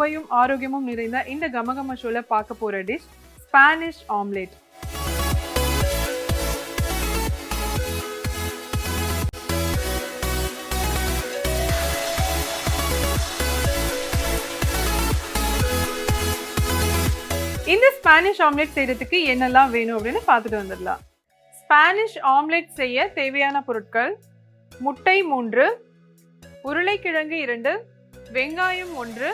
சுவையும் ஆரோக்கியமும் நிறைந்த இந்த கமகம ஷோல பார்க்க போற டிஷ் ஸ்பானிஷ் ஆம்லேட் இந்த ஸ்பானிஷ் ஆம்லெட் செய்யறதுக்கு என்னெல்லாம் வேணும் அப்படின்னு பார்த்துட்டு வந்துடலாம். ஸ்பானிஷ் ஆம்லெட் செய்ய தேவையான பொருட்கள் முட்டை மூன்று உருளைக்கிழங்கு இரண்டு வெங்காயம் ஒன்று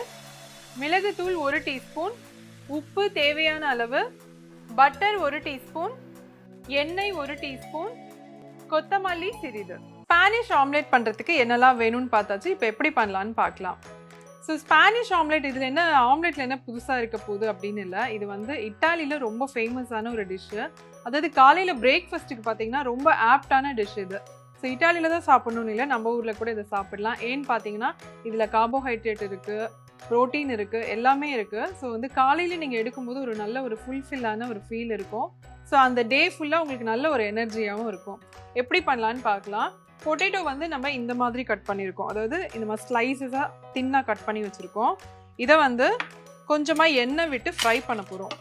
மிளகுத்தூள் ஒரு டீஸ்பூன் உப்பு தேவையான அளவு பட்டர் ஒரு டீஸ்பூன் எண்ணெய் ஒரு டீஸ்பூன் கொத்தமல்லி சிறிது. ஸ்பானிஷ் ஆம்லெட் பண்ணுறதுக்கு என்னெல்லாம் வேணும்னு பார்த்தாச்சு இப்போ எப்படி பண்ணலான்னு பார்க்கலாம். ஸோ ஸ்பானிஷ் ஆம்லெட் இதில் என்ன ஆம்லெட்டில் என்ன புதுசாக இருக்க போகுது அப்படின்னு இல்லை. இது வந்து இட்டாலியில் ரொம்ப ஃபேமஸான ஒரு டிஷ்ஷு அதாவது காலையில் பிரேக்ஃபாஸ்ட்டுக்கு பார்த்தீங்கன்னா ரொம்ப ஆப்டான டிஷ் இது. ஸோ இட்டாலியில் தான் சாப்பிட்ணுன்னு இல்லை நம்ம ஊரில் கூட இதை சாப்பிடலாம். ஏன்னு பார்த்தீங்கன்னா இதில் கார்போஹைட்ரேட் இருக்குது ப்ரோட்டீன் இருக்குது எல்லாமே இருக்குது ஸோ வந்து காலையில் நீங்கள் எடுக்கும்போது ஒரு நல்ல ஒரு ஃபுல்ஃபில்லான ஒரு ஃபீல் இருக்கும். ஸோ அந்த டே ஃபுல்லாக உங்களுக்கு நல்ல ஒரு எனர்ஜியாகவும் இருக்கும். எப்படி பண்ணலான்னு பார்க்கலாம். பொட்டேட்டோ வந்து நம்ம இந்த மாதிரி கட் பண்ணியிருக்கோம். அதாவது இந்த மாதிரி ஸ்லைசஸாக தின்னாக கட் பண்ணி வச்சுருக்கோம். இதை வந்து கொஞ்சமாக எண்ணெய் விட்டு ஃப்ரை பண்ண போகிறோம்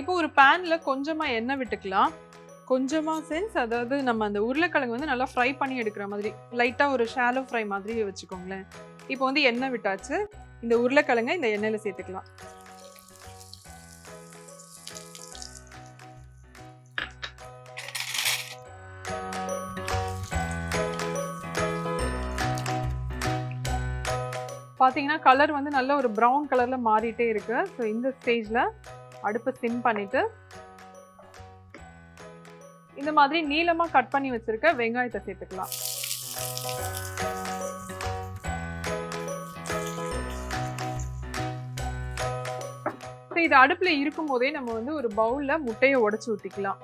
இப்போ ஒரு பேனில் கொஞ்சமாக எண்ணெய் விட்டுக்கலாம். கொஞ்சமாக சென்ஸ் அதாவது நம்ம அந்த உருளைக்கிழங்கு வந்து நல்லா ஃப்ரை பண்ணி எடுக்கிற மாதிரி லைட்டாக ஒரு ஷாலோ ஃப்ரை மாதிரி வச்சுக்கோங்களேன். இப்போ வந்து எண்ணெய் விட்டாச்சு. இந்த உருளைக்கிழங்கை இந்த எண்ணெயில் சேர்த்துக்கலாம். பார்த்தீங்கன்னா கலர் வந்து நல்ல ஒரு ப்ரௌன் கலரில் மாறிட்டே இருக்கு. ஸோ இந்த ஸ்டேஜில் அடுப்பை சிம் பண்ணிவிட்டு இந்த மாதிரி நீளமாக கட் பண்ணி வச்சிருக்க வெங்காயத்தை சேர்த்துக்கலாம். அப்போ இது அடுப்பில் இருக்கும் போதே நம்ம வந்து ஒரு பவுலில் முட்டையை உடச்சி ஊற்றிக்கலாம்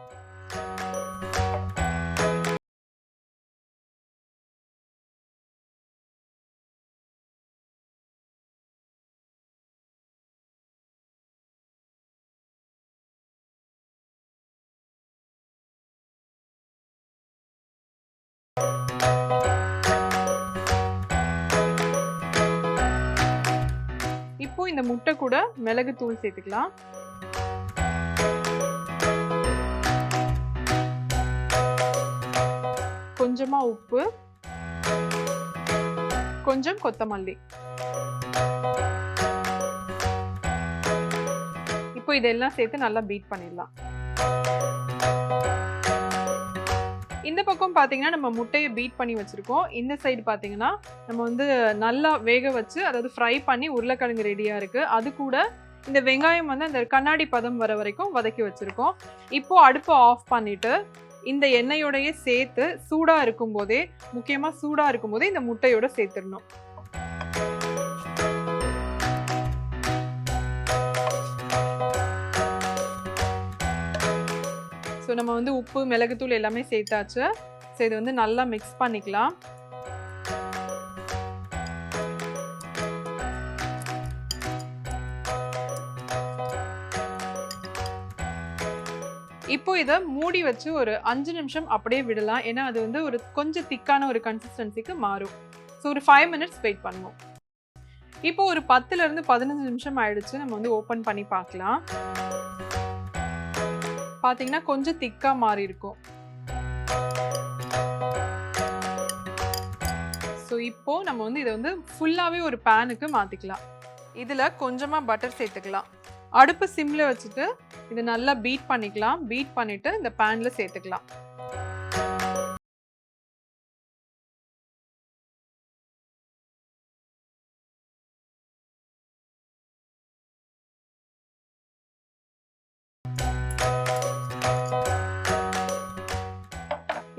இப்போ இந்த முட்டை கூட மிளகு தூள் சேர்த்துக்கலாம். கொஞ்சமா உப்பு. கொஞ்சம் கொத்தமல்லி. இப்போ இதெல்லாம் சேர்த்து நல்லா பீட் பண்ணிடலாம். இந்த பக்கம் பார்த்தீங்கன்னா நம்ம முட்டையை பீட் பண்ணி வச்சுருக்கோம். இந்த சைடு பார்த்தீங்கன்னா நம்ம வந்து நல்லா வேக வச்சு அதாவது ஃப்ரை பண்ணி உருளைக்கிழங்கு ரெடியாக இருக்குது அது கூட இந்த வெங்காயம் வந்து அந்த கண்ணாடி பதம் வர வரைக்கும் வதக்கி வச்சுருக்கோம். இப்போது அடுப்பை ஆஃப் பண்ணிவிட்டு இந்த எண்ணெயோடையே சேர்த்து சூடாக இருக்கும்போதே முக்கியமாக சூடாக இருக்கும்போதே இந்த முட்டையோட சேர்த்துடணும். நம்ம வந்து உப்பு மிளகுத்தூள் எல்லாமே சேர்த்தாச்சு. ஸோ இது வந்து நல்லா மிக்ஸ் பண்ணிக்கலாம். இப்போ இதை மூடி வச்சு ஒரு அஞ்சு நிமிஷம் அப்படியே விடலாம். ஏன்னா அது வந்து ஒரு கொஞ்சம் திக்கான ஒரு கன்சிஸ்டன்சிக்கு மாறும். ஸோ ஒரு ஃபைவ் மினிட்ஸ் வெயிட் பண்ணுவோம். இப்போ ஒரு பத்துல இருந்து பதினஞ்சு நிமிஷம் ஆயிடுச்சு. நம்ம வந்து ஓப்பன் பண்ணி பார்க்கலாம். பார்த்தீங்கன்னா கொஞ்சம் திக்கா மாறி இருக்கும். ஸோ இப்போ நம்ம வந்து இதை வந்து ஃபுல்லாகவே ஒரு பேனுக்கு மாற்றிக்கலாம் இதில் கொஞ்சமாக பட்டர் சேர்த்துக்கலாம். அடுப்பு சிம்மில் வச்சுட்டு இதை நல்லா பீட் பண்ணிக்கலாம். பீட் பண்ணிட்டு இந்த பேனில் சேர்த்துக்கலாம்.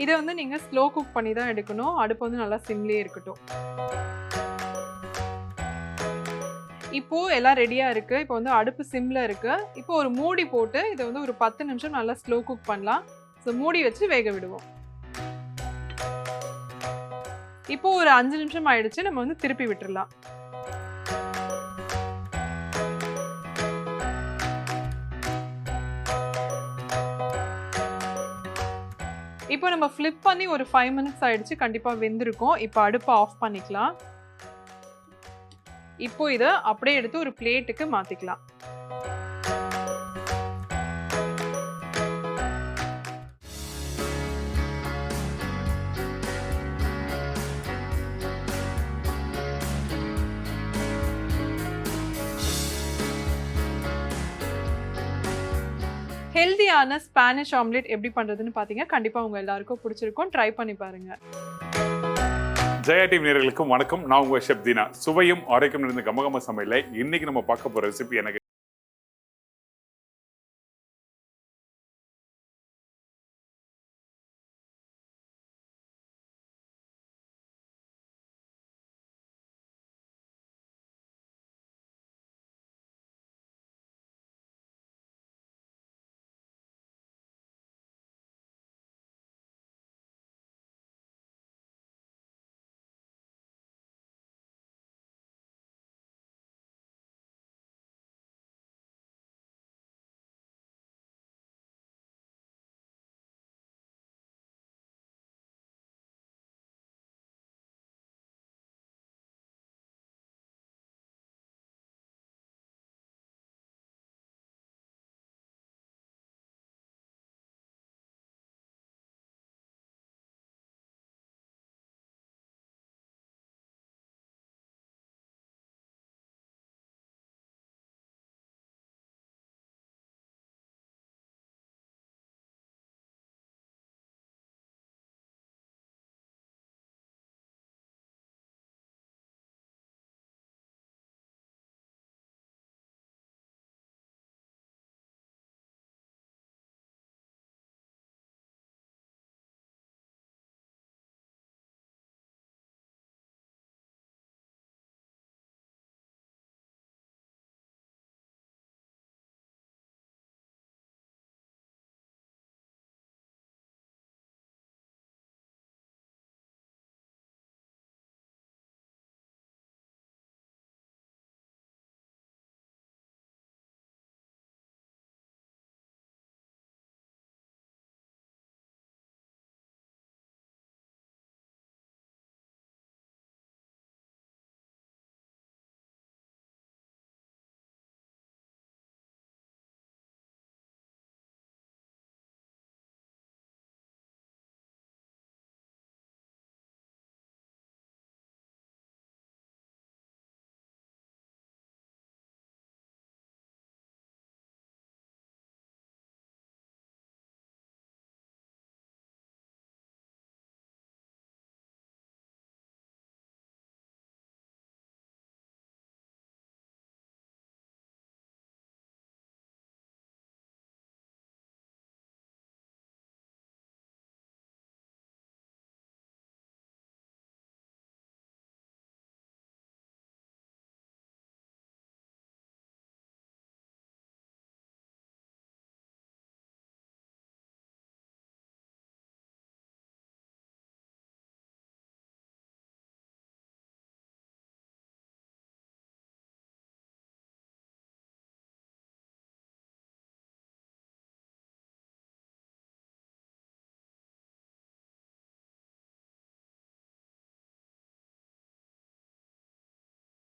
இதை வந்து நீங்கள் ஸ்லோ குக் பண்ணி தான் எடுக்கணும். அடுப்பு வந்து நல்லா சிம்லேயே இருக்கட்டும். இப்போ எல்லாம் ரெடியாக இருக்குது இப்போ வந்து அடுப்பு சிம்மில் இருக்குது இப்போ ஒரு மூடி போட்டு இதை வந்து ஒரு பத்து நிமிஷம் நல்லா ஸ்லோ குக் பண்ணலாம். ஸோ மூடி வச்சு வேக விடுவோம். இப்போ ஒரு அஞ்சு நிமிஷம் ஆயிடுச்சு. நம்ம வந்து திருப்பி விட்டுறலாம். இப்போ நம்ம ஃப்ளிப் பண்ணி ஒரு ஃபைவ் மினிட்ஸ் ஆயிடுச்சு. கண்டிப்பாக வெந்திருக்கும். இப்போ அடுப்பை ஆஃப் பண்ணிக்கலாம். இப்போ இதை அப்படியே எடுத்து ஒரு பிளேட்டுக்கு மாத்திக்கலாம். ஹெல்தியான ஸ்பானிஷ் ஆம்லெட் எப்படி பண்ணுறதுன்னு பார்த்தீங்க கண்டிப்பாக உங்கள் எல்லாருக்கும் பிடிச்சிருக்கும். ட்ரை பண்ணி பாருங்கள் ஜெயா டிவி நேர்களுக்கும் வணக்கம். நான் உங்கள் ஷெப்தினா சுவையும் ஆரோக்கியம் நிறைந்த கமகம சமையல இன்னைக்கு நம்ம பார்க்க போகிற ரெசிபி எனக்கு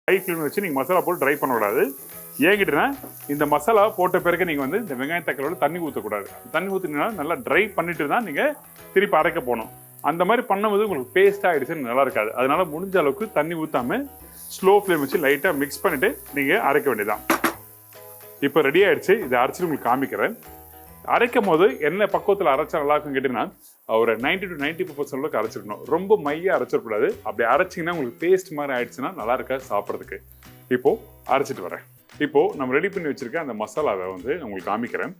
ட்ரை ஃபிலிம் வச்சு நீங்கள் மசாலா போட்டு ட்ரை பண்ணக்கூடாது. ஏங்கிட்டுனா இந்த மசாலா போட்ட பிறகு நீங்கள் வந்து இந்த வெங்காய தக்காளியோட தண்ணி ஊற்றக்கூடாது தண்ணி ஊற்றினா நல்லா ட்ரை பண்ணிட்டு தான் நீங்கள் திருப்பி அரைக்க போகணும். அந்த மாதிரி பண்ணும்போது உங்களுக்கு பேஸ்ட் ஆகிடுச்சுன்னு நல்லா இருக்காது. அதனால முடிஞ்ச அளவுக்கு தண்ணி ஊற்றாம ஸ்லோ ஃப்ளேம் வச்சு லைட்டாக மிக்ஸ் பண்ணிவிட்டு நீங்கள் அரைக்க வேண்டியதான் இப்போ ரெடி ஆகிடுச்சு இதை அரைச்சிட்டு உங்களுக்கு காமிக்கிறேன். அரைக்கும் போது என்ன பக்குவத்தில் அரைச்சா நல்லா இருக்கும் கேட்டிங்கன்னா ஒரு நைன்டி டு நைன்டி பர்சன்ட் அளவுக்கு அரைச்சிருக்கணும். ரொம்ப மைய அரைச்சிடக்கூடாது. அப்படி அரைச்சிங்கன்னா உங்களுக்கு பேஸ்ட் மாதிரி ஆயிடுச்சுன்னா நல்லா இருக்கா சாப்பிட்றதுக்கு. இப்போது அரைச்சிட்டு வரேன். இப்போது நம்ம ரெடி பண்ணி வச்சுருக்க அந்த மசாலாவை வந்து உங்களுக்கு காமிக்கிறேன்.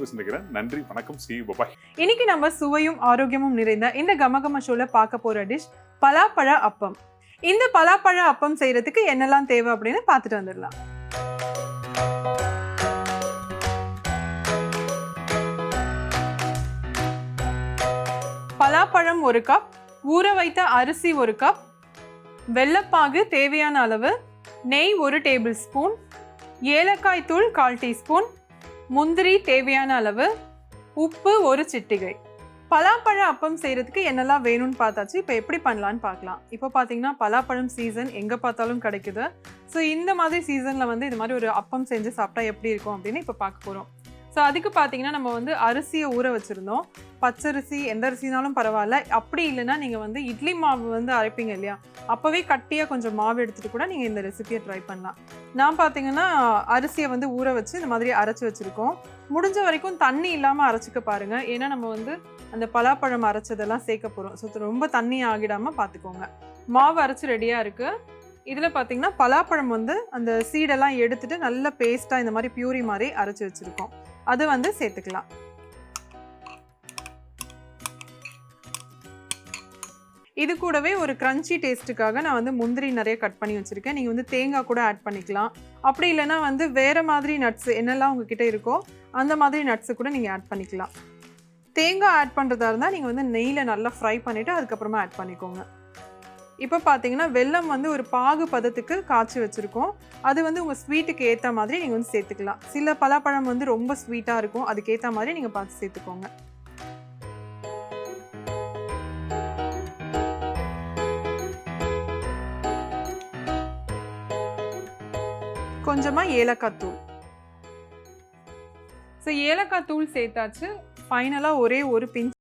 ரெசிபி நன்றி வணக்கம் சி பாய் இன்னைக்கு நம்ம சுவையும் ஆரோக்கியமும் நிறைந்த இந்த கமகம ஷோல பார்க்க போற டிஷ் பலாப்பழ அப்பம். இந்த பலாப்பழ அப்பம் செய்யறதுக்கு என்னெல்லாம் தேவை அப்படின்னு பார்த்துட்டு வந்துடலாம். பலாப்பழம் ஒரு கப் ஊற வைத்த அரிசி ஒரு கப் வெள்ளப்பாகு தேவையான அளவு நெய் ஒரு டேபிள் ஸ்பூன் ஏலக்காய் தூள் கால் டீஸ்பூன் முந்திரி தேவையான அளவு உப்பு ஒரு சிட்டிகை. பலாப்பழ அப்பம் செய்கிறதுக்கு என்னெல்லாம் வேணும்னு பார்த்தாச்சு இப்போ எப்படி பண்ணலான்னு பார்க்கலாம். இப்போ பார்த்தீங்கன்னா பலாப்பழம் சீசன் எங்கே பார்த்தாலும் கிடைக்குது. ஸோ இந்த மாதிரி சீசனில் வந்து இது மாதிரி ஒரு அப்பம் செஞ்சு சாப்பிட்டா எப்படி இருக்கும் அப்படின்னு இப்போ பார்க்க போகிறோம் ஸோ அதுக்கு பார்த்தீங்கன்னா நம்ம வந்து அரிசியை ஊற வச்சுருந்தோம். பச்சரிசி எந்த அரிசினாலும் பரவாயில்ல. அப்படி இல்லைன்னா நீங்கள் வந்து இட்லி மாவு வந்து அரைப்பீங்க இல்லையா? அப்போவே கட்டியாக கொஞ்சம் மாவு எடுத்துகிட்டு கூட நீங்கள் இந்த ரெசிபியை ட்ரை பண்ணலாம். நான் பார்த்தீங்கன்னா அரிசியை வந்து ஊற வச்சு இந்த மாதிரி அரைச்சி வச்சுருக்கோம். முடிஞ்ச வரைக்கும் தண்ணி இல்லாமல் அரைச்சிக்க பாருங்கள் ஏன்னா நம்ம வந்து அந்த பலாப்பழம் அரைச்சதெல்லாம் சேர்க்க போகிறோம் ஸோ ரொம்ப தண்ணி ஆகிடாமல் பார்த்துக்கோங்க மாவு அரைச்சி ரெடியாக இருக்குது இதில் பார்த்தீங்கன்னா பலாப்பழம் வந்து அந்த சீடெல்லாம் எடுத்துகிட்டு நல்ல பேஸ்ட்டாக இந்த மாதிரி பியூரி மாதிரி அரைச்சி வச்சுருக்கோம். அது வந்து சேர்த்துக்கலாம். இது கூடவே ஒரு க்ரன்ச்சி டேஸ்ட்டுக்காக நான் வந்து முந்திரி நிறைய கட் பண்ணி வச்சுருக்கேன். நீங்கள் வந்து தேங்காய் கூட ஆட் பண்ணிக்கலாம். அப்படி இல்லைன்னா வந்து வேறு மாதிரி நட்ஸ் என்னெல்லாம் உங்ககிட்ட இருக்கோ அந்த மாதிரி நட்ஸு கூட நீங்கள் ஆட் பண்ணிக்கலாம். தேங்காய் ஆட் பண்ணுறதா இருந்தால் நீங்கள் வந்து நெய்யில் நல்லா ஃப்ரை பண்ணிவிட்டு அதுக்கப்புறமா ஆட் பண்ணிக்கோங்க. இப்போ பார்த்தீங்கன்னா வெல்லம் வந்து ஒரு பாகு பதத்துக்கு காய்ச்சி வச்சுருக்கோம். அது வந்து உங்கள் ஸ்வீட்டுக்கு ஏற்ற மாதிரி நீங்கள் வந்து சேர்த்துக்கலாம். சில பலாப்பழம் வந்து ரொம்ப ஸ்வீட்டாக இருக்கும். அதுக்கேற்ற மாதிரி நீங்கள் பார்த்து சேர்த்துக்கோங்க. கொஞ்சமாக ஏலக்காய் தூள். ஸோ ஏலக்காய் தூள் சேர்த்தாச்சு. ஃபைனலாக ஒரே ஒரு பிஞ்ச்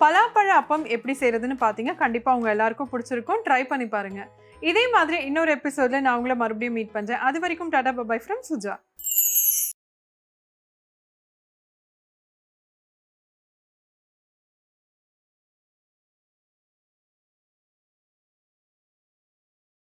பலாப்பழ அப்பம் எப்படி செய்யறதுன்னு பார்த்தீங்க கண்டிப்பாக உங்க எல்லாருக்கும் பிடிச்சிருக்கும். ட்ரை பண்ணி பாருங்க. இதே மாதிரி இன்னொரு எபிசோட்ல நான் உங்களை மறுபடியும் மீட் பண்றேன். அது வரைக்கும் டாடா பபாய் ஃப்ரம் சுஜா.